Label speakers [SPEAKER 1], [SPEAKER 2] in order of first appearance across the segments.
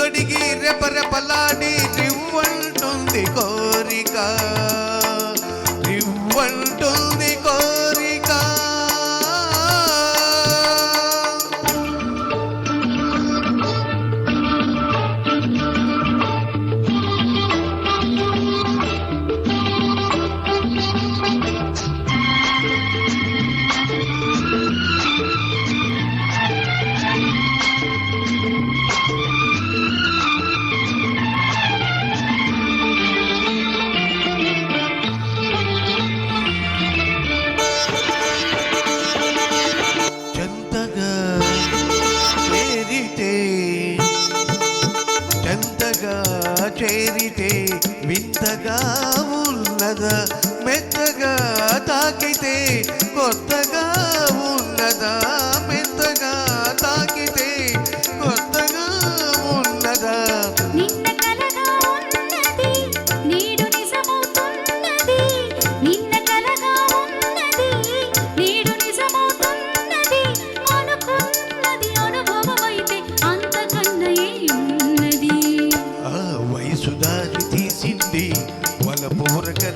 [SPEAKER 1] తొడిగి రెపరెపలాడి రివ్వంటుంది చేరితే వింతగా ఉన్నదా మెత్తగా తాకితే కొత్తగా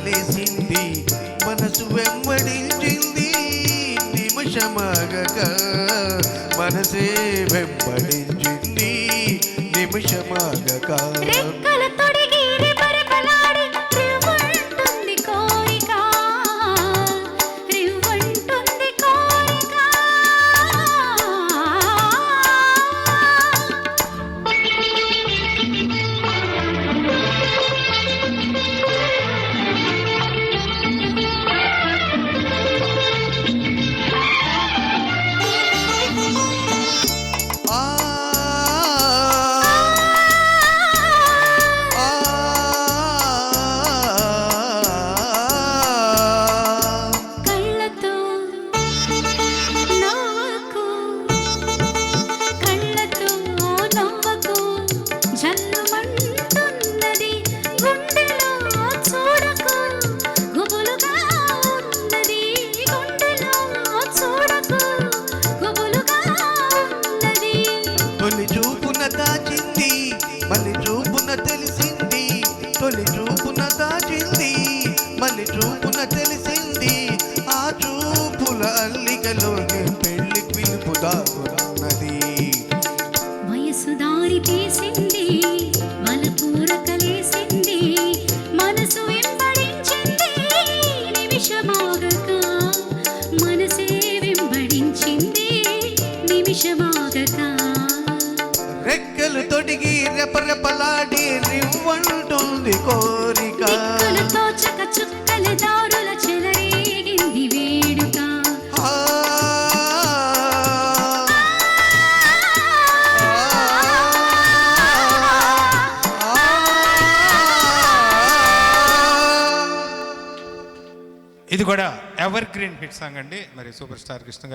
[SPEAKER 1] పూరకలేసింది మనసు వెంబడించింది. నిమిషమాగక మనసే వెంబడించింది. నిమిషమాగక
[SPEAKER 2] రెక్కలతో
[SPEAKER 1] తొలి చూపున దాచింది మళ్ళీ చూపున తెలిసింది. ఆ చూపుల అల్లికలోనే పెళ్ళి పిలుపు దాగున్నది
[SPEAKER 2] వయసు దారి తీసింది మలపూర కలిసింది మనసు వెంబడించింది నిమిషమాగక. మనసే వెంబడించింది నిమిషమాగక.
[SPEAKER 1] రెక్కలు తొడిగి రెపరెపలాడి కోరిక.
[SPEAKER 2] దిక్కులు తోచక చుక్కల దారుల చెలరేగింది వేడుక.
[SPEAKER 1] ఆ.
[SPEAKER 3] ఇది కూడా ఎవర్ గ్రీన్ హిట్ సాంగ్ అండి. మరి సూపర్ స్టార్ కృష్ణ గారు